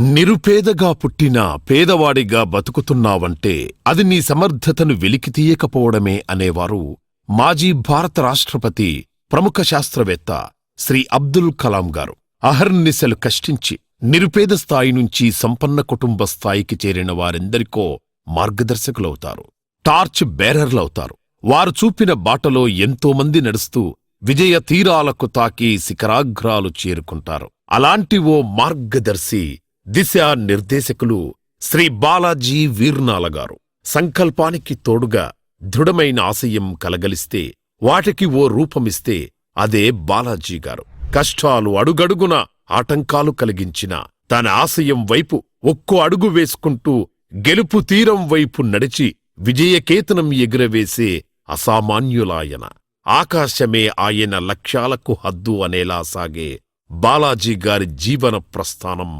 నిరుపేదగా పుట్టిన పేదవాడిగా బతుకుతున్నావంటే అది నీ సమర్థతను వెలికితీయకపోవడమే అనేవారు మాజీ భారత రాష్ట్రపతి ప్రముఖ శాస్త్రవేత్త శ్రీ అబ్దుల్ కలాం గారు. అహర్నిశలు కష్టించి నిరుపేద స్థాయి నుంచి సంపన్న కుటుంబ స్థాయికి చేరిన వారెందరికో మార్గదర్శకులవుతారు. టార్చ్ బేరర్లవుతారు. వారు చూపిన బాటలో ఎంతోమంది నడుస్తూ విజయ తీరాలకు తాకి శిఖరాగ్రాలు చేరుకుంటారు. అలాంటి ఓ మార్గదర్శి దిశా నిర్దేశకులు శ్రీ బాలాజీ వీర్నాలగారు సంకల్పానికి తోడుగా దృఢమైన ఆశయం కలగలిస్తే వాటికి ఓ రూపమిస్తే అదే బాలాజీ గారు. కష్టాలు అడుగడుగున ఆటంకాలు కలిగించిన తన ఆశయం వైపు ఒక్కో అడుగు వేసుకుంటూ గెలుపు తీరం వైపు నడిచి విజయకేతనం ఎగురవేసే అసామాన్యులాయన. ఆకాశమే ఆయన లక్ష్యాలకు హద్దు అనేలా సాగే బాలాజీ గారి జీవన ప్రస్థానం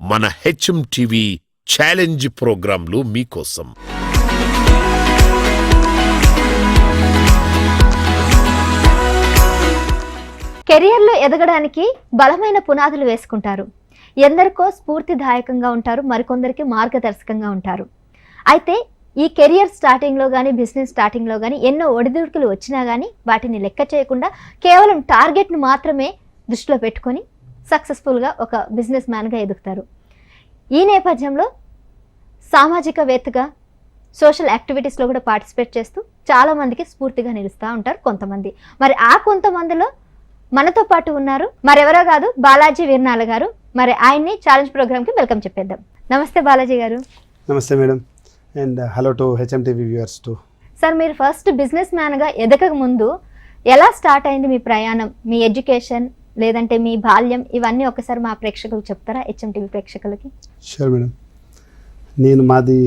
మన హెచ్ఎం టీవీ ఛాలెంజ్ ప్రోగ్రాంలు మీకోసం. కెరియర్లో ఎదగడానికి బలమైన పునాదులు వేసుకుంటారు. ఎందరికో స్ఫూర్తిదాయకంగా ఉంటారు మరికొందరికి మార్గదర్శకంగా ఉంటారు. అయితే ఈ కెరియర్ స్టార్టింగ్లో కానీ బిజినెస్ స్టార్టింగ్లో కానీ ఎన్నో ఒడిదుడుకులు వచ్చినా కానీ వాటిని లెక్క చేయకుండా కేవలం టార్గెట్ను మాత్రమే దృష్టిలో పెట్టుకొని సక్సెస్ఫుల్గా ఒక బిజినెస్ మ్యాన్గా ఎదుగుతారు. ఈ నేపథ్యంలో సామాజికవేత్తగా సోషల్ యాక్టివిటీస్లో కూడా పార్టిసిపేట్ చేస్తూ చాలామందికి స్ఫూర్తిగా నిలుస్తూ ఉంటారు కొంతమంది. మరి ఆ కొంతమందిలో మనతో పాటు ఉన్నారు మరెవరో కాదు బాలాజీ వీర్నాల గారు. మరి ఆయన్ని ఛాలెంజ్ ప్రోగ్రామ్కి వెల్కమ్ చెప్పేద్దాం. నమస్తే బాలాజీ గారు. నమస్తే madam. And hello to HMTV viewers too sir మీరు ఫస్ట్ బిజినెస్ మ్యాన్గా ఎదగక ముందు ఎలా స్టార్ట్ అయింది మీ ప్రయాణం మీ ఎడ్యుకేషన్ లేదంటే మీ బాల్యం ఇవన్నీ ఒకసారి మా ప్రేక్షకులకు చెప్తారా? హెచ్ఎంటీవీ ప్రేక్షకులకి? షూర్ మేడం నేను మాది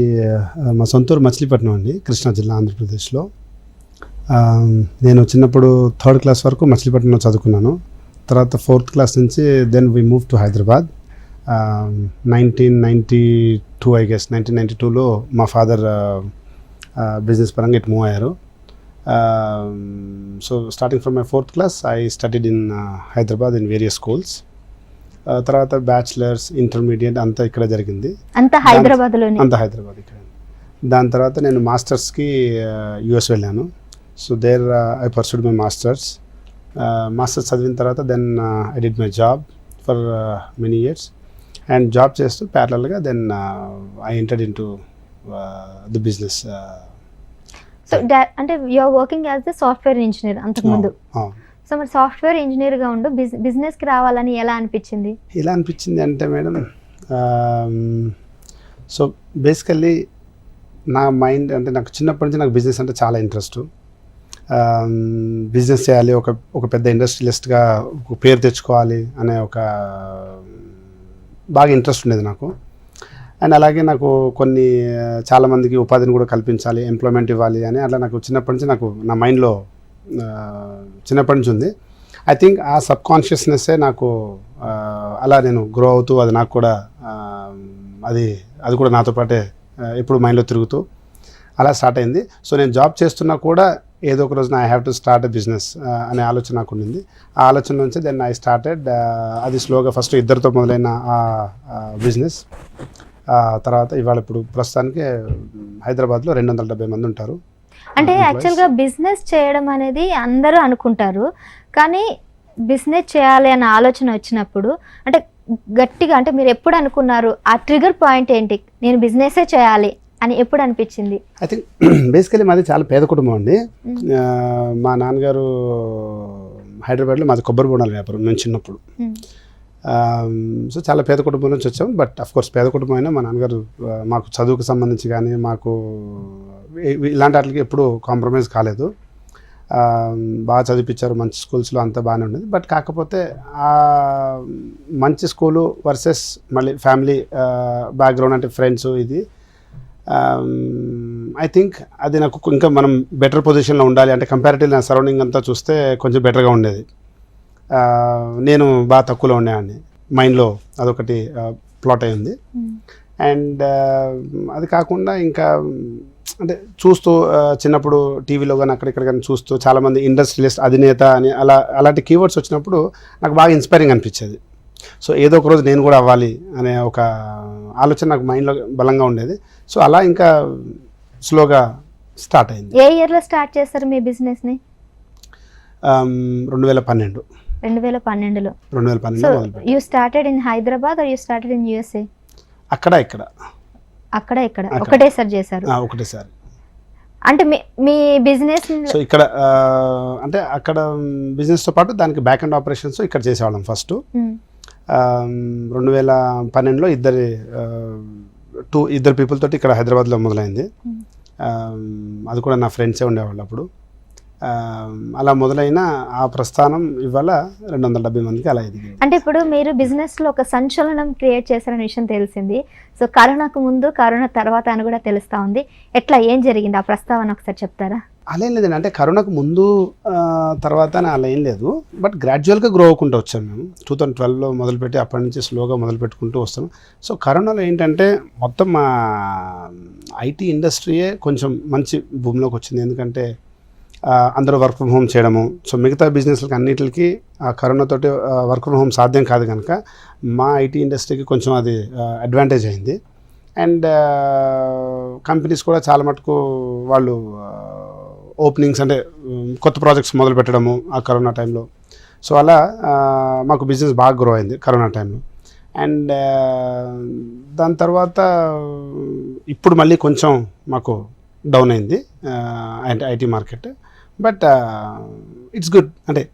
మా సొంతూరు మచిలీపట్నం అండి కృష్ణా జిల్లా ఆంధ్రప్రదేశ్లో. నేను చిన్నప్పుడు థర్డ్ క్లాస్ వరకు మచిలీపట్నంలో చదువుకున్నాను. తర్వాత ఫోర్త్ క్లాస్ నుంచి then we move to Hyderabad. Nineteen ninety two I guess nineteen ninety టూలో మా ఫాదర్ బిజినెస్ పరంగా ఇటు మూవ్ అయ్యారు. So starting from my fourth class I studied in Hyderabad in various schools తర్వాత బ్యాచిలర్స్ ఇంటర్మీడియట్ అంతా ఇక్కడ జరిగింది. అంత హైదరాబాద్లోని? అంత హైదరాబాద్ ఇక్కడ. దాని తర్వాత నేను మాస్టర్స్కి యుఎస్ వెళ్ళాను. So there I pursued my masters masters చదివిన తర్వాత then I did my job for many years and job చేస్తూ ప్యారలల్గా then I entered in to the business so అంటే you're working as the software engineer అంతకుముందు. So మరి software ఇంజనీర్గా ఉండు బిజ్ బిజినెస్కి రావాలని ఎలా అనిపించింది? ఎలా అనిపించింది అంటే మేడం సో బేసికల్లీ నా మైండ్ అంటే నాకు చిన్నప్పటి నుంచి నాకు బిజినెస్ అంటే చాలా ఇంట్రెస్ట్ బిజినెస్ చేయాలి ఒక ఒక పెద్ద ఇండస్ట్రియలిస్ట్గా ఒక పేరు తెచ్చుకోవాలి అనే ఒక బాగా ఇంట్రెస్ట్ ఉండేది నాకు. అండ్ అలాగే నాకు కొన్ని చాలామందికి ఉపాధిని కూడా కల్పించాలి ఎంప్లాయ్మెంట్ ఇవ్వాలి అని అట్లా నాకు చిన్నప్పటి నుంచి నాకు నా మైండ్లో చిన్నప్పటి నుంచి ఉంది. ఐ థింక్ ఆ సబ్ కాన్షియస్నెస్సే నాకు అలా నేను గ్రో అవుతూ అది నాకు కూడా అది అది కూడా నాతో పాటే ఎప్పుడు మైండ్లో తిరుగుతూ అలా స్టార్ట్ అయింది. సో నేను జాబ్ చేస్తున్నా కూడా ఏదో ఒక రోజున I have to start a business అనే ఆలోచన నాకు ఉండింది. ఆ ఆలోచన నుంచి దెన్ ఐ స్టార్టెడ్ అది స్లోగా ఫస్ట్ ఇద్దరితో మొదలైన ఆ బిజినెస్ తర్వాత ఇవాళ ఇప్పుడు ప్రస్తుతానికి హైదరాబాద్లో రెండు వందల డెబ్బై మంది ఉంటారు. అంటే. యాక్చువల్గా బిజినెస్ చేయడం అనేది అందరూ అనుకుంటారు. కానీ బిజినెస్ చేయాలి అన్న ఆలోచన వచ్చినప్పుడు అంటే గట్టిగా అంటే మీరు ఎప్పుడు అనుకున్నారు ఆ ట్రిగర్ పాయింట్ ఏంటి? నేను బిజినెసే చేయాలి అని ఎప్పుడు అనిపించింది? ఐ థింక్ బేసికలీ మాది చాలా పేద కుటుంబం అండి. మా నాన్నగారు హైదరాబాద్లో మాది కొబ్బరి బొండాల వ్యాపారం మేము చిన్నప్పుడు. Um, సో చాలా పేద కుటుంబం నుంచి వచ్చాం బట్ అఫ్ కోర్స్ పేద కుటుంబం అయినా మా నాన్నగారు మాకు చదువుకు సంబంధించి కానీ మాకు ఇలాంటి వాటికి ఎప్పుడూ కాంప్రమైజ్ కాలేదు. Um, బాగా చదివించారు మంచి స్కూల్స్లో అంతా బాగానే ఉండేది. బట్ కాకపోతే ఆ మంచి స్కూలు వర్సెస్ మళ్ళీ ఫ్యామిలీ బ్యాక్గ్రౌండ్ అంటే ఫ్రెండ్స్ ఇది. Um, ఐ థింక్ అది నాకు ఇంకా మనం బెటర్ పొజిషన్లో ఉండాలి. అంటే కంపారిటివ్ నా సరౌండింగ్ అంతా చూస్తే కొంచెం బెటర్గా ఉండేది. నేను బాగా తక్కువలో ఉండేవాడిని. మైండ్లో అదొకటి ప్లాట్ అయింది. అండ్ అది కాకుండా ఇంకా అంటే చూస్తూ చిన్నప్పుడు టీవీలో కానీ అక్కడిక్కడ కానీ చూస్తూ చాలామంది ఇండస్ట్రియలిస్ట్ అధినేత అని అలా అలాంటి కీవర్డ్స్ వచ్చినప్పుడు నాకు బాగా ఇన్స్పైరింగ్ అనిపించేది. సో ఏదో ఒక రోజు నేను కూడా అవ్వాలి అనే ఒక ఆలోచన నాకు మైండ్లో బలంగా ఉండేది. సో అలా ఇంకా స్లోగా స్టార్ట్ అయింది. ఏ ఇయర్లో స్టార్ట్ చేస్తారు మీ బిజినెస్ని ఆమ్, రెండు వేల పన్నెండు. రెండు వేల పన్నెండులో. రెండు వేల మొదలుపెట్టాను you started in Hyderabad you started in USA అక్కడ ఇక్కడ. అక్కడ ఇక్కడ. అక్కడ. ఒకటేసారి చేశారు. ఒకటేసారి అంటే మీ మీ బిజినెస్ సో ఇక్కడ అంటే అక్కడ బిజినెస్తో పాటు దానికి బ్యాక్ అండ్ ఆపరేషన్స్ ఇక్కడ చేసేవాళ్ళం ఫస్ట్ రెండు వేల పన్నెండులో ఇద్దరి టూ ఇద్దరు పీపుల్ తోటి ఇక్కడ హైదరాబాద్లో మొదలైంది. Hmm. అది కూడా నా ఫ్రెండ్సే ఉండేవాళ్ళు అప్పుడు. అలా మొదలైన ఆ ప్రస్థానం ఇవాళ రెండు వందల డెబ్బై మందికి అలా ఎదిగింది. అంటే ఇప్పుడు మీరు బిజినెస్లో ఒక సంచలనం క్రియేట్ చేశారనే విషయం తెలిసింది. సో కరోనాకు ముందు కరోనా తర్వాత అని కూడా తెలుస్తా ఉంది. ఎట్లా ఏం జరిగింది? ఆ ప్రస్తావన ఒకసారి చెప్తారా? అలా ఏం లేదండి. అంటే కరోనాకు ముందు తర్వాత అలా ఏం లేదు. బట్ గ్రాడ్యువల్గా గ్రో అవ్వకుంటూ వచ్చాం మేము. టూ థౌజండ్ ట్వెల్వ్లో మొదలుపెట్టి అప్పటి నుంచి స్లోగా మొదలు పెట్టుకుంటూ వస్తున్నాం సో కరోనాలో ఏంటంటే మొత్తం మా ఐటీ ఇండస్ట్రీయే కొంచెం మంచి భూమిలోకి వచ్చింది. ఎందుకంటే అందరూ వర్క్ ఫ్రమ్ హోమ్ చేయడము. సో మిగతా బిజినెస్లకి అన్నిటికి ఆ కరోనాతోటి వర్క్ ఫ్రమ్ హోమ్ సాధ్యం కాదు కనుక మా ఐటీ ఇండస్ట్రీకి కొంచెం అది అడ్వాంటేజ్ అయింది. అండ్ కంపెనీస్ కూడా చాలా మటుకు వాళ్ళు ఓపెనింగ్స్ అంటే కొత్త ప్రాజెక్ట్స్ మొదలు పెట్టడము ఆ కరోనా టైంలో సో అలా మాకు బిజినెస్ బాగా గ్రో అయింది కరోనా టైంలో అండ్ దాని తర్వాత ఇప్పుడు మళ్ళీ కొంచెం మాకు డౌన్ అయింది అంటే IT market but it's good అంటే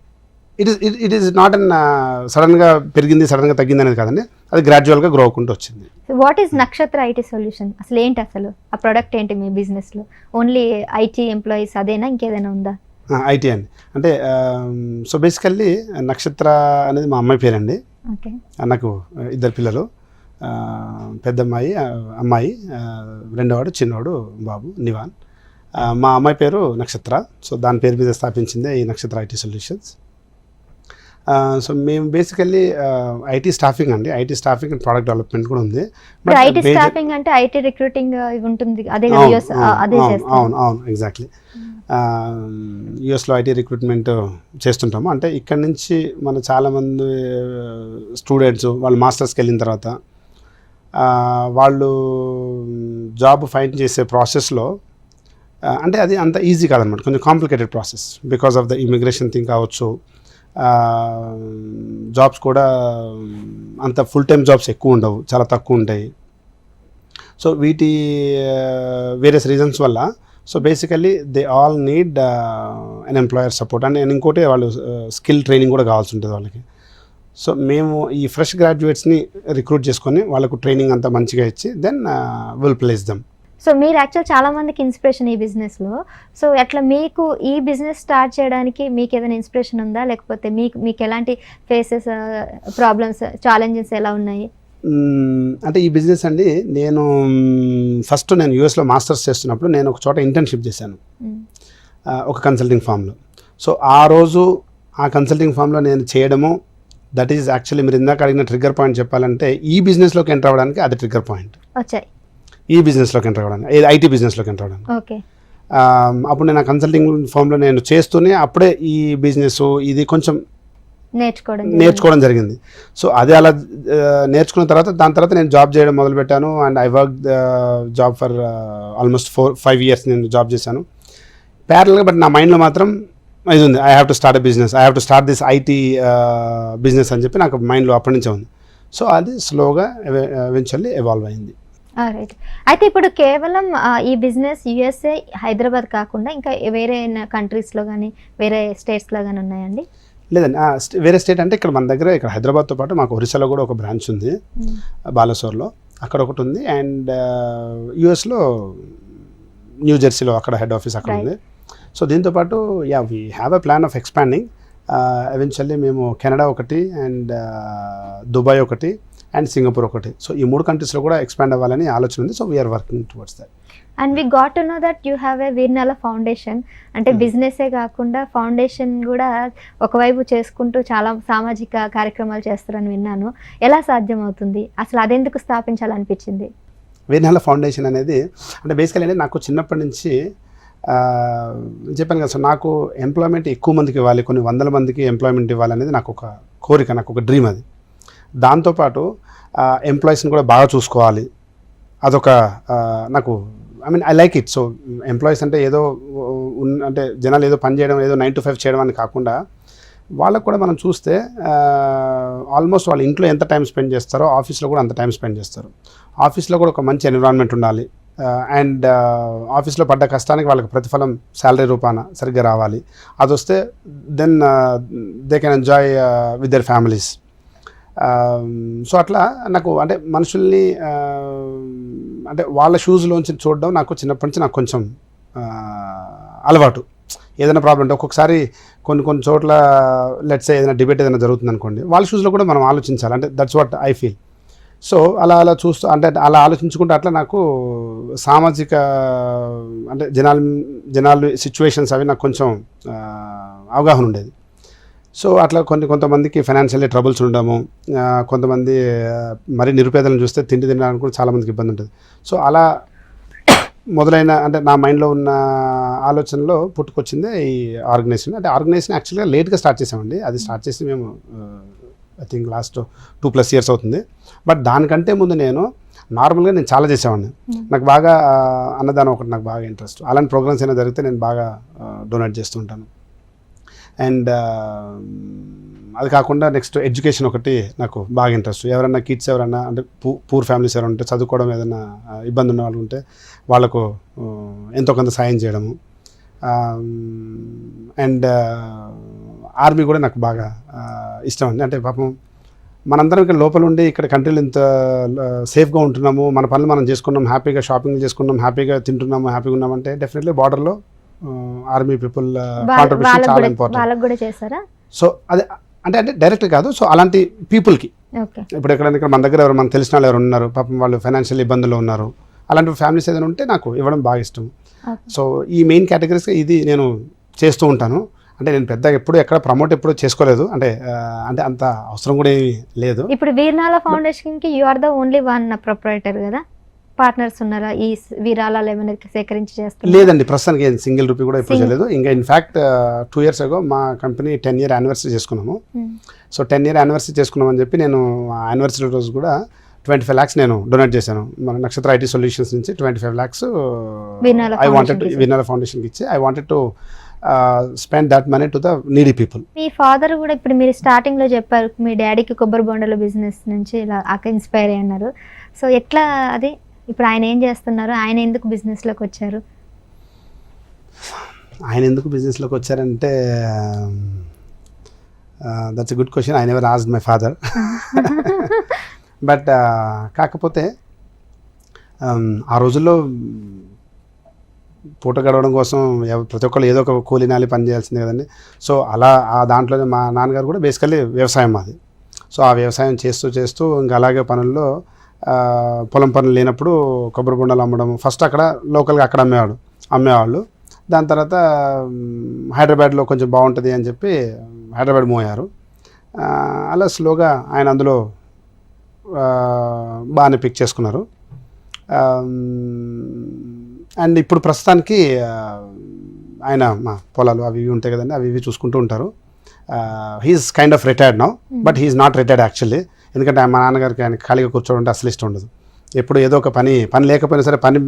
it is it is not an సడన్గా పెరిగింది సడన్గా తగ్గింది అనేది కాదండి. అది గ్రాడ్యువల్గా గ్రో అవ్వకుంటూ వచ్చింది. What is Nakshatra IT solution అసలు ఏంటి అసలు? ఆ ప్రొడక్ట్ ఏంటి మీ బిజినెస్లో? ఓన్లీ ఐటీ ఎంప్లాయీస్ అదేనా? ఇంకేదైనా ఉందా? ఐటీ అండి. అంటే సో బేసికల్లీ నక్షత్ర అనేది మా అమ్మాయి పేరండి. నాకు ఇద్దరు పిల్లలు. ఆ, పెద్ద అమ్మాయి రెండోవాడు చిన్నవాడు బాబు నివాన్. మా అమ్మాయి పేరు నక్షత్ర. సో దాని పేరు మీద స్థాపించిందే ఈ నక్షత్ర ఐటీ సొల్యూషన్స్. సో మేము బేసికల్లీ ఐటీ స్టాఫింగ్ అండి. IT staffing and product development కూడా ఉంది. ఐటీ స్టాఫింగ్ అంటే ఐటీ రిక్రూటింగ్ ఉంటుంది. అదే అవును, అవును, ఎగ్జాక్ట్లీ యుఎస్లో ఐటీ రిక్రూట్మెంట్ చేస్తుంటాము. అంటే ఇక్కడ నుంచి మన చాలామంది స్టూడెంట్స్ వాళ్ళు మాస్టర్స్కి వెళ్ళిన తర్వాత వాళ్ళు జాబ్ ఫైండ్ చేసే ప్రాసెస్లో అంటే అది అంత ఈజీ కాదనమాట. కొంచెం complicated process because of the immigration thing కావచ్చు. జాబ్స్ కూడా అంత ఫుల్ టైం జాబ్స్ ఎక్కువ ఉండవు. చాలా తక్కువ ఉంటాయి. సో వీటి వేరియస్ రీజన్స్ వల్ల so basically they all need an employer support and ఇంకోటి వాళ్ళు స్కిల్ ట్రైనింగ్ కూడా కావాల్సి ఉంటుంది వాళ్ళకి. సో మేము ఈ ఫ్రెష్ గ్రాడ్యుయేట్స్ని రిక్రూట్ చేసుకొని వాళ్ళకు ట్రైనింగ్ అంతా మంచిగా ఇచ్చి then will place them so మీరు యాక్చువల్ చాలా మందికి ఇన్స్పిరేషన్ ఈ బిజినెస్లో. సో అట్లా మీకు ఈ బిజినెస్ స్టార్ట్ చేయడానికి మీకు ఏదైనా ఇన్స్పిరేషన్ ఉందా? లేకపోతే మీకు మీకు ఎలాంటి ఫేసెస్ ప్రాబ్లమ్స్ ఛాలెంజెస్ ఎలా ఉన్నాయి? అంటే ఈ బిజినెస్ అండి నేను ఫస్ట్ నేను యూఎస్లో మాస్టర్స్ చేస్తున్నప్పుడు నేను ఒక చోట ఇంటర్న్షిప్ చేశాను. ఒక కన్సల్టింగ్ ఫామ్లో సో ఆ రోజు ఆ కన్సల్టింగ్ ఫామ్లో నేను చేయడము దట్ ఈజ్ యాక్చువల్లీ మీరు ఇందాక అడిగిన ట్రిగ్గర్ పాయింట్ చెప్పాలంటే ఈ బిజినెస్లోకి ఎంటర్ అవ్వడానికి అది ట్రిగ్గర్ పాయింట్ వచ్చాయి. ఈ బిజినెస్లోకి ఎంటర్ అవ్వడానికి ఏది ఐటీ బిజినెస్లోకి ఎంటర్ అవ్వడానికి. ఓకే. అప్పుడు నేను కన్సల్టింగ్ ఫామ్లో నేను చేస్తూనే అప్పుడే ఈ బిజినెస్ ఇది కొంచెం నేర్చుకోవడం జరిగింది. నేర్చుకోవడం జరిగింది. సో అది అలా నేర్చుకున్న తర్వాత దాని తర్వాత నేను జాబ్ చేయడం మొదలుపెట్టాను. And I work job for almost four five years నేను జాబ్ చేశాను. ప్యారల్గా బట్ నా మైండ్లో మాత్రం ఇది ఉంది. I have to start a business I have to start this IT business అని చెప్పి నాకు మైండ్లో అప్పటి నుంచే ఉంది. సో అది స్లోగా ఎవెన్చువల్లీ ఎవాల్వ్ అయింది. రైట్ అయితే ఇప్పుడు కేవలం ఈ బిజినెస్ యుఎస్ఏ హైదరాబాద్ కాకుండా ఇంకా వేరే కంట్రీస్లో కానీ వేరే స్టేట్స్లో కానీ ఉన్నాయండి? లేదండి. వేరే స్టేట్ అంటే ఇక్కడ మన దగ్గర ఇక్కడ హైదరాబాద్తో పాటు మాకు ఒరిస్సాలో కూడా ఒక బ్రాంచ్ ఉంది. మ్మ్. బాలసోర్లో. అక్కడ ఒకటి ఉంది. అండ్ యుఎస్లో న్యూ జెర్సీలో అక్కడ హెడ్ ఆఫీస్ అక్కడ. ఉంది. సో దీంతో పాటు yeah we have a plan of expanding. Eventually మేము కెనడా ఒకటి అండ్ దుబాయ్ ఒకటి. అండ్ సింగపూర్ ఒకటి. సో ఈ మూడు కంట్రీస్లో కూడా ఎక్స్పాండ్ అవ్వాలని ఆలోచన ఉంది. So we're working towards that. And we got to know that you have a వీర్నల foundation. అంటే Hmm. బిజినెసే కాకుండా ఫౌండేషన్ కూడా ఒకవైపు చేసుకుంటూ చాలా సామాజిక కార్యక్రమాలు చేస్తారని విన్నాను. ఎలా సాధ్యమవుతుంది? అసలు అదెందుకు స్థాపించాలనిపించింది? వేర్నెల ఫౌండేషన్ అనేది అంటే బేసికల్ అంటే నాకు చిన్నప్పటి నుంచి చెప్పాను కదా సో నాకు ఎంప్లాయ్మెంట్ ఎక్కువ మందికి ఇవ్వాలి కొన్ని వందల మందికి ఎంప్లాయ్మెంట్ ఇవ్వాలనేది నాకు ఒక కోరిక నాకు ఒక డ్రీమ్ అది. దాంతోపాటు ఎంప్లాయీస్ని కూడా బాగా చూసుకోవాలి. అదొక నాకు I mean I like it so employees అంటే ఏదో ఉన్ అంటే జనాలు ఏదో పని చేయడం ఏదో నైన్ టు ఫైవ్ చేయడం అని కాకుండా వాళ్ళకు కూడా మనం చూస్తే ఆల్మోస్ట్ వాళ్ళ ఇంట్లో ఎంత టైం స్పెండ్ చేస్తారో ఆఫీస్లో కూడా అంత టైం స్పెండ్ చేస్తారు. ఆఫీస్లో కూడా ఒక మంచి ఎన్విరాన్మెంట్ ఉండాలి. అండ్ ఆఫీస్లో పడ్డ కష్టానికి వాళ్ళకి ప్రతిఫలం శాలరీ రూపాన సరిగ్గా రావాలి. అది వస్తే then they can enjoy with their families so అట్లా నాకు అంటే మనుషుల్ని అంటే వాళ్ళ షూస్లోంచి చూడడం నాకు చిన్నప్పటి నుంచి నాకు కొంచెం అలవాటు. ఏదైనా ప్రాబ్లం ఉంటే ఒక్కొక్కసారి కొన్ని కొన్ని చోట్ల లెట్స్ ఏదైనా డిబేట్ ఏదైనా జరుగుతుంది అనుకోండి వాళ్ళ షూస్లో కూడా మనం ఆలోచించాలి. అంటే that's what I feel so అలా అలా చూస్తూ అంటే అలా ఆలోచించుకుంటే అట్లా నాకు సామాజిక అంటే జనాలు జనాలు సిచ్యువేషన్స్ అవి నాకు కొంచెం అవగాహన ఉండేది. సో అట్లా కొన్ని కొంతమందికి ఫైనాన్షియల్లీ ట్రబుల్స్ ఉండడము ఆ, కొంతమంది మరి నిరుపేదలను చూస్తే తిండి తినడానికి కూడా చాలామందికి ఇబ్బంది ఉంటుంది. సో అలా మొదలైన అంటే నా మైండ్లో ఉన్న ఆలోచనలో పుట్టుకొచ్చిందే ఈ ఆర్గనైజేషన్. అంటే ఆర్గనైజేషన్ యాక్చువల్గా లేట్గా స్టార్ట్ చేసామండి. అది స్టార్ట్ చేసి మేము I think last two plus years అవుతుంది. బట్ దానికంటే ముందు నేను నార్మల్గా నేను చాలా చేసేవాడిని. నాకు బాగా అన్నదానం ఒకటి నాకు బాగా ఇంట్రెస్ట్ అలాంటి ప్రోగ్రామ్స్ అయినా జరిగితే నేను బాగా డొనేట్ చేస్తుంటాను అండ్ అది కాకుండా నెక్స్ట్ ఎడ్యుకేషన్ ఒకటి నాకు బాగా ఇంట్రెస్ట్ ఎవరైనా కిడ్స్ ఎవరైనా అంటే పూ పూర్ ఫ్యామిలీస్ ఎవరైనా ఉంటే చదువుకోవడం ఏదైనా ఇబ్బంది ఉన్న వాళ్ళు ఉంటే వాళ్ళకు ఎంతో కొంత సాయం చేయడము. అండ్ ఆర్మీ కూడా నాకు బాగా ఇష్టం అండి. అంటే పాపం మనందరం ఇక్కడ లోపల ఉండి ఇక్కడ కంట్రీలు ఇంత సేఫ్గా ఉంటున్నాము మన పనులు మనం చేసుకున్నాం హ్యాపీగా షాపింగ్ చేసుకున్నాం హ్యాపీగా తింటున్నాము హ్యాపీగా ఉన్నామంటే డెఫినెట్లీ బార్డర్లో ఆర్మీ పీపుల్ కాంట్రిబ్యూషన్ చాలా ఇంపార్టెంట్ సో అదే అంటే అంటే డైరెక్ట్ కాదు సో అలాంటి పీపుల్కి ఇప్పుడు ఎక్కడైనా ఇక్కడ మన దగ్గర ఎవరు మనకు తెలిసిన వాళ్ళు ఎవరు ఉన్నారు పాపం వాళ్ళు ఫైనాన్షియల్ ఇబ్బందుల్లో ఉన్నారు అలాంటి ఫ్యామిలీస్ ఏదైనా ఉంటే నాకు ఇవ్వడం బాగా ఇష్టం. సో ఈ మెయిన్ కేటగిరీస్గా ఇది నేను చేస్తూ ఉంటాను. అంటే నేను పెద్దగా ఎప్పుడు ఎక్కడ ప్రమోట్ ఎప్పుడు చేసుకోలేదు. అంటే అంటే అంత అవసరం కూడా ఏమీ లేదు. ఇప్పుడు వీర్నాల ఫౌండేషన్కి you are the only one proprietor కదా? పార్ట్నర్స్ ఉన్నారా? ఈ వీరాలాలు ఏమైనా సేకరించి చేస్తున్నారు? లేదండి ప్రస్తుతానికి ఏం సింగిల్ రూపీ కూడా ఇప్పుడు. చేయలేదు. ఇంకా ఇన్ఫ్యాక్ట్ టూ ఇయర్స్ అగో మా కంపెనీ టెన్ ఇయర్ యానివర్సరీ చేసుకున్నాము. సో టెన్ ఇయర్ యానివర్సరీ చేసుకున్నామని చెప్పి నేను యానివర్సరీ రోజు కూడా ట్వంటీ ఫైవ్ ల్యాక్స్ నేను డొనేట్ చేశాను. మన నక్షత్ర ఐటీ సొల్యూషన్స్ నుంచి twenty five lakhs I wanted వినర్ ఫౌండేషన్కి ఇచ్చి I wanted to spend that money to the needy people me father కూడా ఇప్పుడు మీరు స్టార్టింగ్లో చెప్పారు మీ డాడీకి కొబ్బరి బొండల బిజినెస్ నుంచి ఇలా ఇన్స్పైర్ అయ్యి అన్నారు సో ఎట్లా అది? ఇప్పుడు ఆయన ఏం చేస్తున్నారు? ఆయన ఎందుకు బిజినెస్లోకి వచ్చారు? ఆయన ఎందుకు బిజినెస్లోకి వచ్చారంటే that's good question I never asked my father but కాకపోతే um, ఆ రోజుల్లో పూట గడవడం కోసం ప్రతి ఒక్కళ్ళు ఏదో ఒక కూలి నాలి పని చేయాల్సిందే కదండి. సో అలా ఆ దాంట్లోనే మా నాన్నగారు కూడా బేసికల్లీ వ్యవసాయం మాది. సో ఆ వ్యవసాయం చేస్తూ చేస్తూ ఇంకా అలాగే పనుల్లో పొలం పనులు లేనప్పుడు కొబ్బరి బొండాలు అమ్మడం. ఫస్ట్ అక్కడ లోకల్గా అక్కడ అమ్మేవాడు. అమ్మేవాళ్ళు. దాని తర్వాత హైదరాబాద్లో కొంచెం బాగుంటుంది అని చెప్పి హైదరాబాద్ మూవ్ అయ్యారు అలా స్లోగా ఆయన అందులో బాగానే పిక్ చేసుకున్నారు. అండ్ ఇప్పుడు ప్రస్తుతానికి ఆయన మా పొలాలు అవి ఇవి ఉంటాయి కదండి అవి ఇవి చూసుకుంటూ ఉంటారు. He's kind of retired now but he's not retired actually ఎందుకంటే మా నాన్నగారికి ఆయన ఖాళీగా కూర్చోవడం అసలు ఇష్టం ఉండదు. ఎప్పుడు ఏదో ఒక పని పని లేకపోయినా సరే పని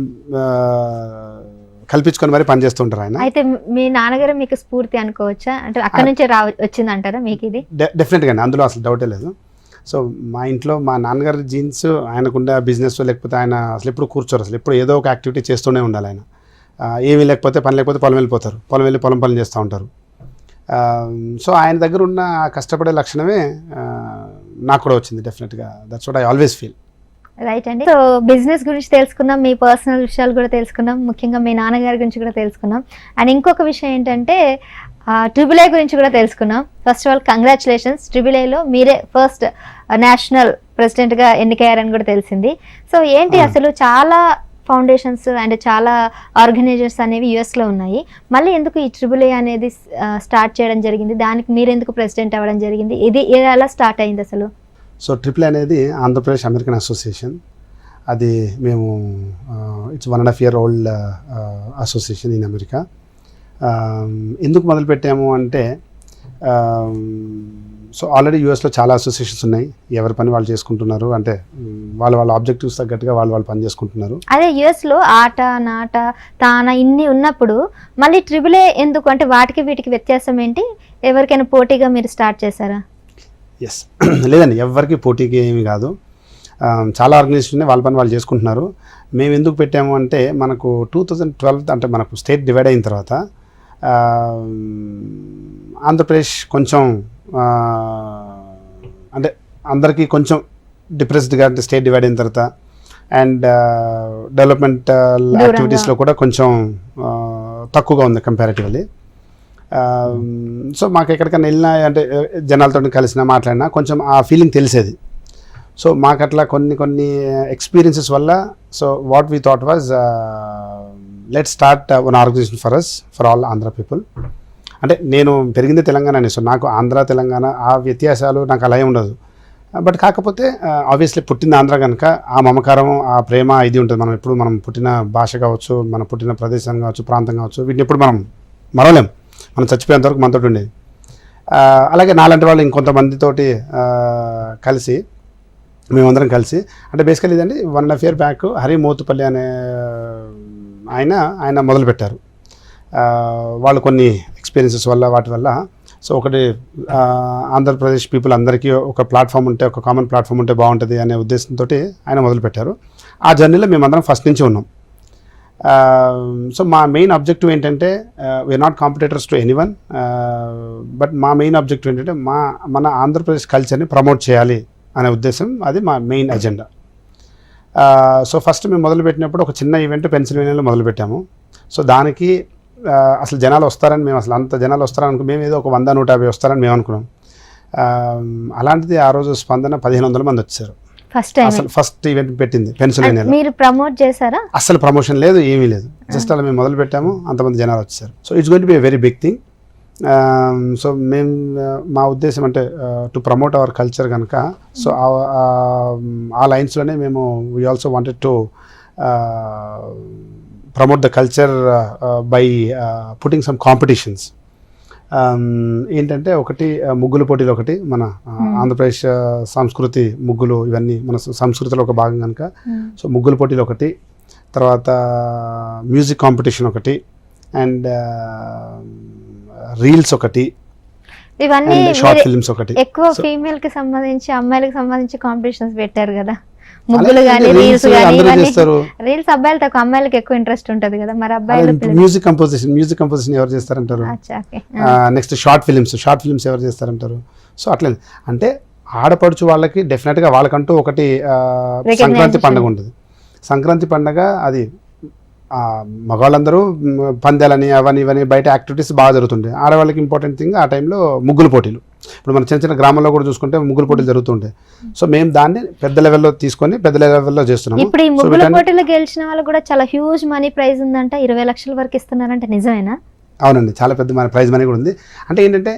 కల్పించుకొని మరీ పని చేస్తుంటారు ఆయన. అయితే మీ నాన్నగారు మీకు స్ఫూర్తి అనుకోవచ్చా? అంటే అక్కడ నుంచే రా వచ్చింది అంటారా మీకు ఇది? డెఫినెట్గా అందులో అసలు డౌటే లేదు. సో మా ఇంట్లో మా నాన్నగారి జీన్స్ ఆయనకుండే బిజినెస్ లేకపోతే ఆయన అసలు ఎప్పుడు కూర్చోరు. అసలు ఎప్పుడు ఏదో ఒక యాక్టివిటీ చేస్తూనే ఉండాలి ఆయన. ఏమీ లేకపోతే పని లేకపోతే పొలం వెళ్ళిపోతారు. పొలం వెళ్ళి పొలం పనులు చేస్తూ ఉంటారు. సో ఆయన దగ్గర ఉన్న కష్టపడే లక్షణమే నాకు కూడా వచ్చింది డెఫినెట్గా that's what I always feel right అండి. సో బిజినెస్ గురించి తెలుసుకున్నాం మీ పర్సనల్ విషయాలు కూడా తెలుసుకున్నాం ముఖ్యంగా మీ నాన్నగారి గురించి కూడా తెలుసుకున్నాం అండ్ ఇంకొక విషయం ఏంటంటే ట్రిబుల్ ఐ గురించి కూడా తెలుసుకున్నాం first of all congratulations triple ఐలో మీరే ఫస్ట్ నేషనల్ ప్రెసిడెంట్గా ఎన్నికయ్యారని కూడా తెలిసింది. సో ఏంటి ఆ. అసలు చాలా ఫౌండేషన్స్ అండ్ చాలా ఆర్గనైజర్స్ అనేవి యుఎస్లో ఉన్నాయి. మళ్ళీ ఎందుకు ఈ ట్రిబుల్ ఏ అనేది స్టార్ట్ చేయడం జరిగింది? దానికి మీరు ఎందుకు ప్రెసిడెంట్ అవ్వడం జరిగింది? ఇది ఇది ఎలా స్టార్ట్ అయింది అసలు? సో ట్రిపుల్ అనేది ఆంధ్రప్రదేశ్ అమెరికన్ అసోసియేషన్. అది మేము it's one and half year old association in America. ఎందుకు మొదలుపెట్టాము అంటే సో ఆల్రెడీ యూఎస్లో చాలా అసోసియేషన్స్ ఉన్నాయి. ఎవరి పని వాళ్ళు చేసుకుంటున్నారు అంటే వాళ్ళ వాళ్ళ ఆబ్జెక్టివ్స్ తగ్గట్టుగా వాళ్ళు వాళ్ళు పని చేసుకుంటున్నారు. అదే యుఎస్లో ఆట నాట తాన ఇన్ని ఉన్నప్పుడు మళ్ళీ ట్రిబుల్ ఎందుకు? అంటే వాటికి వీటికి వ్యత్యాసం ఏంటి? ఎవరికైనా పోటీగా మీరు స్టార్ట్ చేశారా? ఎస్ లేదండి ఎవరికి పోటీకి ఏమి కాదు. చాలా ఆర్గనైజేషన్ ఉన్నాయి వాళ్ళ పని వాళ్ళు చేసుకుంటున్నారు. మేము ఎందుకు పెట్టాము అంటే మనకు టూ థౌజండ్ ట్వెల్వ్ అంటే మనకు స్టేట్ డివైడ్ అయిన తర్వాత ఆంధ్రప్రదేశ్ కొంచెం అంటే అందరికీ కొంచెం డిప్రెస్డ్గా అంటే స్టేట్ డివైడ్ అయిన తర్వాత అండ్ డెవలప్మెంట్ యాక్టివిటీస్లో కూడా కొంచెం తక్కువగా ఉంది కంపారిటివ్లీ సో మాకు ఎక్కడికైనా వెళ్ళినా అంటే జనాలతో కలిసినా మాట్లాడినా కొంచెం ఆ ఫీలింగ్ తెలిసేది. సో మాకు అట్లా కొన్ని కొన్ని ఎక్స్పీరియన్సెస్ వల్ల so what we thought was let start one organization for us for all Andhra people అంటే నేను పెరిగింది తెలంగాణనే సో నాకు ఆంధ్ర తెలంగాణ ఆ వ్యత్యాసాలు నాకు అలా ఉండదు. Uh, బట్ కాకపోతే uh, ఆబ్వియస్లీ పుట్టింది ఆంధ్ర కనుక ఆ మమకారం ఆ ప్రేమ ఇది ఉంటుంది. మనం ఎప్పుడు మనం పుట్టిన భాష కావచ్చు మన పుట్టిన ప్రదేశం కావచ్చు ప్రాంతం కావచ్చు వీటిని ఎప్పుడు మనం మరవలేం. మనం చచ్చిపోయేంత వరకు మనతో ఉండేది. Uh, అలాగే నాలాంటి వాళ్ళు ఇంకొంతమందితోటి కలిసి మేమందరం కలిసి అంటే బేసికల్ ఇదండి one and half year back Hari Motupalli అనే ఆయన ఆయన మొదలుపెట్టారు. వాళ్ళు కొన్ని ఎక్స్పీరియన్సెస్ వల్ల వాటి వల్ల. సో ఒకటి ఆంధ్రప్రదేశ్ పీపుల్ అందరికీ ఒక ప్లాట్ఫామ్ ఉంటే ఒక కామన్ ప్లాట్ఫామ్ ఉంటే బాగుంటుంది అనే ఉద్దేశంతో ఆయన మొదలుపెట్టారు. ఆ జర్నీలో మేమందరం ఫస్ట్ నుంచి ఉన్నాం. సో మా మెయిన్ ఆబ్జెక్టివ్ ఏంటంటే we're not competitors to anyone but మా మెయిన్ ఆబ్జెక్టివ్ ఏంటంటే మా మన ఆంధ్రప్రదేశ్ కల్చర్ని ప్రమోట్ చేయాలి అనే ఉద్దేశం. అది మా మెయిన్ అజెండా సో ఫస్ట్ మేము మొదలుపెట్టినప్పుడు ఒక చిన్న ఈవెంట్ పెన్సిల్వేనియాలో మొదలుపెట్టాము. సో దానికి అసలు జనాలు వస్తారని మేము అసలు అంత జనాలు వస్తారని అనుకో మేము ఏదో ఒక వంద నూట యాభై వస్తారని మేము అనుకున్నాం. అలాంటిది ఆ రోజు స్పందన పదిహేను వందల మంది వచ్చారు. ఫస్ట్ అసలు ఫస్ట్ ఈవెంట్ పెట్టింది పెన్సిల్వేనియాలో మీరు ప్రమోట్ చేశారా? అస్సలు ప్రమోషన్ లేదు ఏమీ లేదు. జస్ట్ అలా మేము మొదలు పెట్టాము అంతమంది జనాలు వచ్చారు. So it's going to be very big thing so మేము uh, మా ఉద్దేశం అంటే టు ప్రమోట్ అవర్ కల్చర్ కనుక సో ఆ లైన్స్లోనే మేము we also wanted to promote the culture by putting some competitions ఏంటంటే ఒకటి uh, ముగ్గుల పోటీలు ఒకటి మన uh, ఆంధ్రప్రదేశ్ uh, సంస్కృతి ముగ్గులు ఇవన్నీ మన సంస్కృతిలో ఒక భాగం కనుక. సో ముగ్గుల పోటీలు ఒకటి తర్వాత మ్యూజిక్ కాంపిటీషన్ ఒకటి అండ్ రీల్స్ ఒకటి ఇవన్నీ షార్ట్ ఫిల్మ్స్ ఒకటి. ఎక్కువ ఫీమేల్కి సంబంధించి అమ్మాయిలకు సంబంధించి కాంపిటీషన్స్ పెట్టారు కదా. ముగ్గులు కానీ రీల్స్ కానీ రీల్స్ అబ్బాయిలు తక్కువ అమ్మాయిలకి ఎక్కువ ఇంట్రెస్ట్ ఉంటది కదా. మరి అబ్బాయిలు మ్యూజిక్ కంపోజిషన్ మ్యూజిక్ కంపోజిషన్ ఎవరు చేస్తారంటారు. Next short films short films ఎవరు చేస్తారంటారు? సో అట్లే అంటే ఆడపడుచు వాళ్ళకి డెఫినెట్గా వాళ్ళకంటూ ఒకటి. సంక్రాంతి పండుగ ఉంటుంది. సంక్రాంతి పండుగ అది మగవాళ్ళందరూ పందాలని అవని ఇవని బయట యాక్టివిటీస్ బాగా జరుగుతుంటాయి. ఆడవాళ్ళకి ఇంపార్టెంట్ థింగ్ ఆ టైంలో ముగ్గులు పోటీలు. ఇప్పుడు మన చిన్న చిన్న గ్రామాల్లో కూడా చూసుకుంటే ముగ్గులు పోటీలు జరుగుతుంటాయి. సో మేము దాన్ని పెద్ద లెవెల్లో తీసుకొని పెద్ద లెవెల్లో చేస్తున్నాము. ఇప్పుడు ఈ ముగ్గుల పోటీలో గెలిచిన వాళ్ళకి కూడా చాలా హ్యూజ్ మనీ ప్రైజ్ ఉందంట. ఇరవై లక్షల వరకు ఇస్తున్నారంటే. నిజమేనా? అవునండి. చాలా పెద్ద మన ప్రైజ్ మనీ కూడా ఉంది. అంటే ఏంటంటే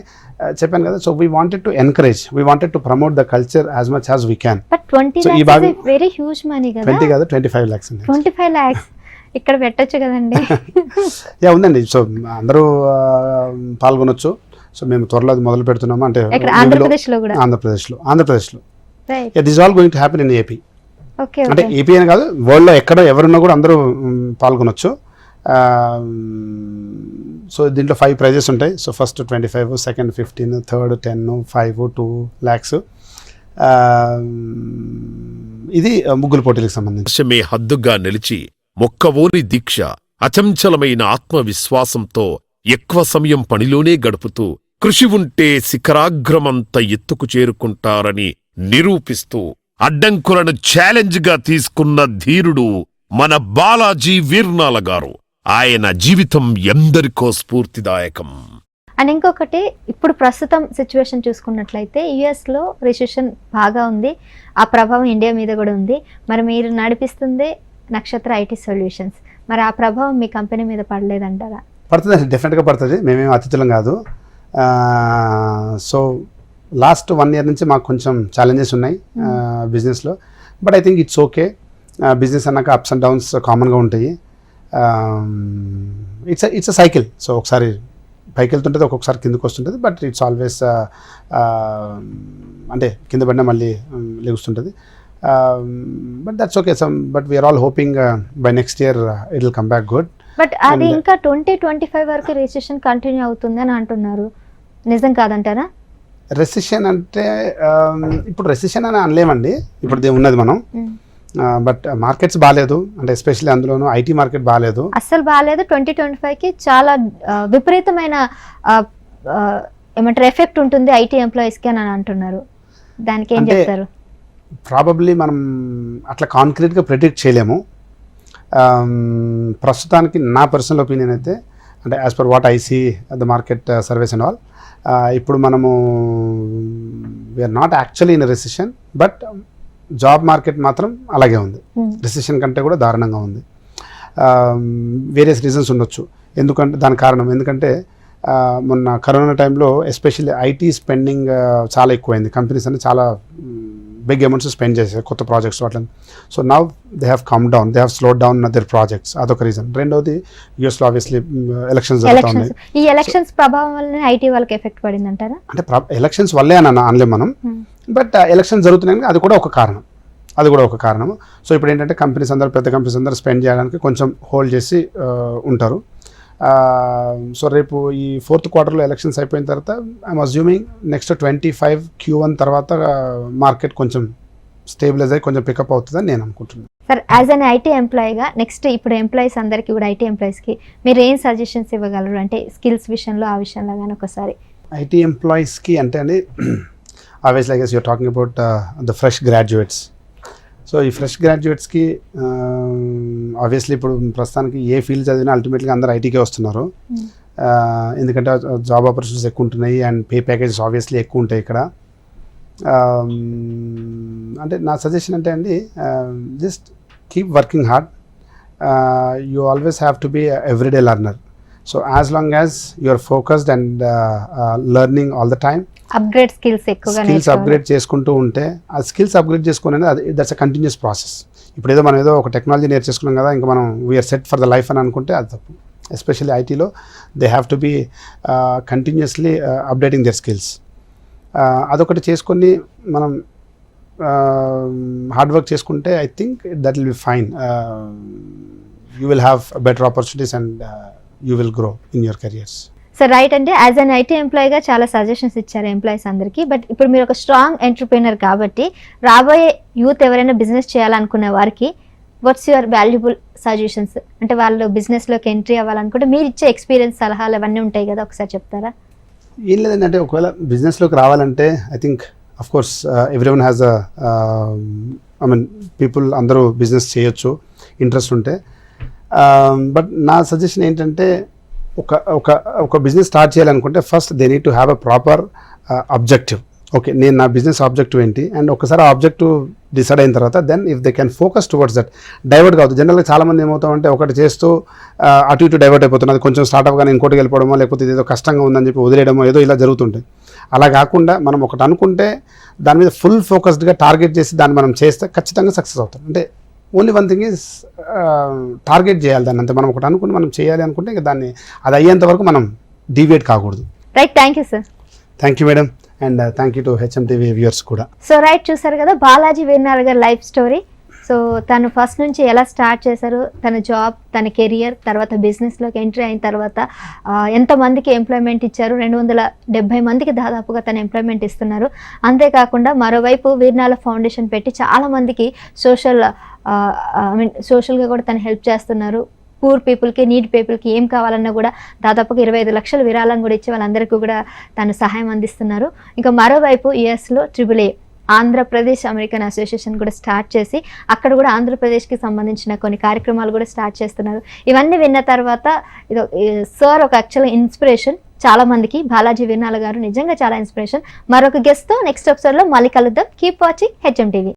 చెప్పాను కదా so we wanted to encourage we wanted to promote the culture as much as we can lakhs very huge money కదా. ట్వంటీ కాదు ట్వంటీ ఫైవ్ ల్యాక్స్ అండి. ట్వంటీ ఫైవ్ లాక్స్ ఇక్కడ పెట్టొచ్చు కదండి. యా ఉందండి. సో అందరూ పాల్గొనొచ్చు. సో మేము త్వరలో అది మొదలు పెడుతున్నాము. అంటే ఇక్కడ ఊబిలో- ఆంధ్రప్రదేశ్లో కూడా? ఆంధ్రప్రదేశ్లో. ఆంధ్రప్రదేశ్లో. This all going to happen in AP okay అంటే ఏపీ అని కాదు వరల్డ్లో ఎక్కడ ఎవరున్నా కూడా అందరూ మ్, పాల్గొనొచ్చు. సో దీంట్లో ఫైవ్ ప్రైజెస్ ఉంటాయి. So first twenty five second fifteen third ten five two lakhs ఇది ముగ్గుల పోటీలకు సంబంధించి. వర్షమే హద్దుగా నిలిచి మొక్కవోని దీక్ష అచంచలమైన ఆత్మవిశ్వాసంతో ఎక్కువ సమయం పనిలోనే గడుపుతూ కృషి ఉంటే శిఖరాగ్రమంత ఎత్తుకు చేరుకుంటారని నిరూపిస్తూ అడ్డంకులను ఛాలెంజ్గా తీసుకున్న ధీరుడు మన బాలాజీ వీర్నాల గారు. ఆయన జీవితం ఎందరికో స్ఫూర్తిదాయకం. అండ్ ఇంకొకటి ఇప్పుడు ప్రస్తుతం సిచ్యువేషన్ చూసుకున్నట్లయితే యుఎస్లో రిసెషన్ బాగా ఉంది. ఆ ప్రభావం ఇండియా మీద కూడా ఉంది. మరి మీరు నడిపిస్తుంది నక్షత్ర ఐటీ సొల్యూషన్స్. మరి ఆ ప్రభావం మీ కంపెనీ మీద పడలేదంటారా? పడుతుంది డెఫినెట్గా పడుతుంది. మేమేం అతిథులం కాదు. సో లాస్ట్ వన్ ఇయర్ నుంచి మాకు కొంచెం ఛాలెంజెస్ ఉన్నాయి బిజినెస్లో. But I think it's okay. Business అన్నాక అప్స్ అండ్ డౌన్స్ కామన్గా ఉంటాయి. It's it's a cycle. So ఒకసారి పైకి వెళ్తుంటుంది ఒక్కొక్కసారి కిందకు వస్తుంటుంది బట్ ఇట్స్ ఆల్వేస్ అంటే కింద పడినా మళ్ళీ లెగుస్తుంటుంది. But that's okay some but we are all hoping by next year it will come back good but అది And- ఇంకా ట్వంటీ ట్వంటీ ఫైవ్ వరకు రిజిస్ట్రేషన్ కంటిన్యూ అవుతుంది అని అంటున్నారు. నిజం కాదంటారా? రెసిషన్ అంటే um, ఇప్పుడు రెసిషన్ అని అనలేమండి. ఇప్పుడు ఉన్నది మనం. బట్ మార్కెట్స్ బాగాలేదు అంటే ఎస్పెషల్లీ అందులోనూ ఐటీ మార్కెట్ బాగాలేదు అస్సలు బాగాలేదు ట్వంటీ ట్వంటీ ఫైవ్కి చాలా ఆ, విపరీతమైన ఆ, ఏమంటారు ఎఫెక్ట్ ఉంటుంది ఐటీ ఎంప్లాయీస్కి అని అంటున్నారు. దానికి ఏం చెప్తారు? ప్రాబబ్లీ మనం అట్లా కాంక్రీట్గా ప్రిడిక్ట్ చేయలేము. Um, ప్రస్తుతానికి నా పర్సనల్ ఒపీనియన్ అయితే అంటే as per what I see the market service and all ఇప్పుడు మనము we are not actually in recession but job market మాత్రం అలాగే ఉంది. Hmm. రిసెషన్ కంటే కూడా దారుణంగా ఉంది. వేరియస్ రీజన్స్ ఉండొచ్చు. ఎందుకంటే దాని కారణం ఎందుకంటే ఆ, మొన్న కరోనా టైంలో ఎస్పెషల్లీ ఐటీ స్పెండింగ్ చాలా ఎక్కువైంది. కంపెనీస్ అన్ని చాలా బిగ్ అమౌంట్స్ స్పెండ్ చేశారు కొత్త ప్రాజెక్ట్స్ అట్లా so now they have come down they have slow down their projects అదొక రీజన్ రెండోది యూఎస్లో ఆబ్వియస్లీ ఎలక్షన్స్ జరుగుతూ ఎలక్షన్స్ ఉన్నాయి. ఈ ఎలక్షన్స్ ప్రభావం ఐటీ వాళ్ళకి ఎఫెక్ట్ పడింది అంటారా అంటే ఎలక్షన్స్ వల్లే అని అన- అనలేం మనం. బట్ ఎలక్షన్ జరుగుతున్నాయి అది కూడా ఒక కారణం. అది కూడా ఒక కారణం సో ఇప్పుడు ఏంటంటే కంపెనీస్ అందరూ పెద్ద కంపెనీస్ అందరూ స్పెండ్ చేయడానికి కొంచెం హోల్డ్ చేసి ఉంటారు. సో రేపు ఈ ఫోర్త్ క్వార్టర్లో ఎలక్షన్స్ అయిపోయిన తర్వాత I'm assuming next twenty five Q one తర్వాత మార్కెట్ కొంచెం స్టేబిలైజ్ అయ్యి కొంచెం పికప్ అవుతుందని నేను అనుకుంటున్నాను. సార్ యాజ్ అన్ ఐటీ ఎంప్లాయీగా నెక్స్ట్ ఇప్పుడు ఎంప్లాయీస్ అందరికీ కూడా ఐటీ ఎంప్లాయీస్కి మీరు ఏం సజెషన్స్ ఇవ్వగలరు? అంటే స్కిల్స్ విషయంలో ఆ విషయంలో కానీ ఒకసారి. ఐటీ ఎంప్లాయీస్కి అంటే అండి obviously I guess you're talking about the fresh graduates so ఈ ఫ్రెష్ గ్రాడ్యుయేట్స్కి ఆబ్వియస్లీ ఇప్పుడు ప్రస్తుతానికి ఏ ఫీల్డ్ చదివినా అల్టిమేట్గా అందరూ ఐటీకే వస్తున్నారు. Hmm. ఎందుకంటే జాబ్ ఆపర్చునిటీస్ ఎక్కువ ఉంటున్నాయి అండ్ పే ప్యాకేజెస్ ఆబ్వియస్లీ ఎక్కువ ఉంటాయి ఇక్కడ అంటే నా సజెషన్ అంటే అండి just keep working hard you always have to be everyday learner so as long as you are focused and learning all the time upgrade skills ఎక్కువగా స్కిల్స్. అప్గ్రేడ్ చేసుకుంటూ ఉంటే ఆ స్కిల్స్ అప్గ్రేడ్ చేసుకునేది అది దట్స్ అ కంటిన్యూస్ ప్రాసెస్ ఇప్పుడు ఏదో మనం ఏదో ఒక టెక్నాలజీ నేర్చేసుకున్నాం కదా ఇంకా మనం we are set for the life అని అనుకుంటే అది తప్పు. ఎస్పెషల్లీ ఐటీలో they have to be continuously updating their skills అదొకటి చేసుకొని మనం హార్డ్ వర్క్ చేసుకుంటే I think that will be fine you will have better opportunities and you will grow in your careers sir right అంటే as an IT ఎంప్లాయీగా చాలా suggestions ఇచ్చారు employees అందరికీ. But ఇప్పుడు మీరు ఒక స్ట్రాంగ్ ఎంటర్ప్రీనర్ కాబట్టి రాబోయే యూత్ ఎవరైనా బిజినెస్ చేయాలనుకునే వారికి వాట్స్ యువర్ వాల్యుబుల్ సజెషన్స్ అంటే వాళ్ళు బిజినెస్లోకి ఎంట్రీ అవ్వాలనుకుంటే మీరు ఇచ్చే ఎక్స్పీరియన్స్ సలహాలు అవన్నీ ఉంటాయి కదా ఒకసారి చెప్తారా? ఏం లేదండి. అంటే ఒకవేళ బిజినెస్లోకి రావాలంటే I think of course everyone has a I mean people అందరూ బిజినెస్ చేయొచ్చు ఇంట్రెస్ట్ ఉంటే. Um, బట్ నా సజెషన్ ఏంటంటే ఒక ఒక ఒక బిజినెస్ స్టార్ట్ చేయాలనుకుంటే first they need to have a proper objective okay నేను నా బిజినెస్ ఆబ్జెక్టివ్ ఏంటి? అండ్ ఒకసారి ఆ ఆబ్జెక్టివ్ డిసైడ్ అయిన తర్వాత then if they can focus towards that divert కావద్దు. జనరల్గా చాలామంది ఏమవుతామంటే ఒకటి చేస్తూ uh, అటు ఇటు డైవర్ట్ అయిపోతున్నది కొంచెం స్టార్ట్ కానీ ఇంకోటికి వెళ్ళిపోవడమో లేకపోతే ఏదో కష్టంగా ఉందని చెప్పి వదిలేయడమో ఏదో ఇలా జరుగుతుంటాయి. అలా కాకుండా మనం ఒకటి అనుకుంటే దాని మీద ఫుల్ ఫోకస్డ్గా టార్గెట్ చేసి దాన్ని మనం చేస్తే ఖచ్చితంగా సక్సెస్ అవుతాం. అంటే only one thing is target చేయాలి దాన్ని. అంతే మనం ఒకటి అనుకుని మనం చేయాలి అనుకుంటే ఇంకా దాన్ని అది అయ్యేంత వరకు మనం డీవియేట్ కాకూడదు. Right thank you sir thank you madam and thank you to HM TV viewers కూడా. సో రైట్ చూసారు కదా బాలాజీ వీరనాథ్ గారి లైఫ్ స్టోరీ సో తను ఫస్ట్ నుంచి ఎలా స్టార్ట్ చేశారు తన జాబ్ తన కెరియర్ తర్వాత బిజినెస్లోకి ఎంట్రీ అయిన తర్వాత ఎంతమందికి ఎంప్లాయ్మెంట్ ఇచ్చారు రెండు వందల డెబ్బై మందికి దాదాపుగా తన ఎంప్లాయ్మెంట్ ఇస్తున్నారు. అంతేకాకుండా మరోవైపు వీర్నాల ఫౌండేషన్ పెట్టి చాలామందికి సోషల్ ఐ మీన్ సోషల్గా కూడా తను హెల్ప్ చేస్తున్నారు. పూర్ పీపుల్కి నీడ్ పీపుల్కి ఏం కావాలన్నా కూడా దాదాపుగా ఇరవై ఐదు లక్షల విరాళం కూడా ఇచ్చి వాళ్ళందరికీ కూడా తను సహాయం అందిస్తున్నారు. ఇంకా మరోవైపు యుఎస్లో triple A Andhra Pradesh American association కూడా స్టార్ట్ చేసి అక్కడ కూడా ఆంధ్రప్రదేశ్కి సంబంధించిన కొన్ని కార్యక్రమాలు కూడా స్టార్ట్ చేస్తున్నారు. ఇవన్నీ విన్న తర్వాత ఇది సార్ ఒక యాక్చువల్ ఇన్స్పిరేషన్ చాలా మందికి బాలాజీ విర్నాల గారు నిజంగా చాలా ఇన్స్పిరేషన్ మరొక గెస్ట్తో నెక్స్ట్ ఎపిసోడ్లో మళ్ళీ కలుద్దాం. Keep watching HM TV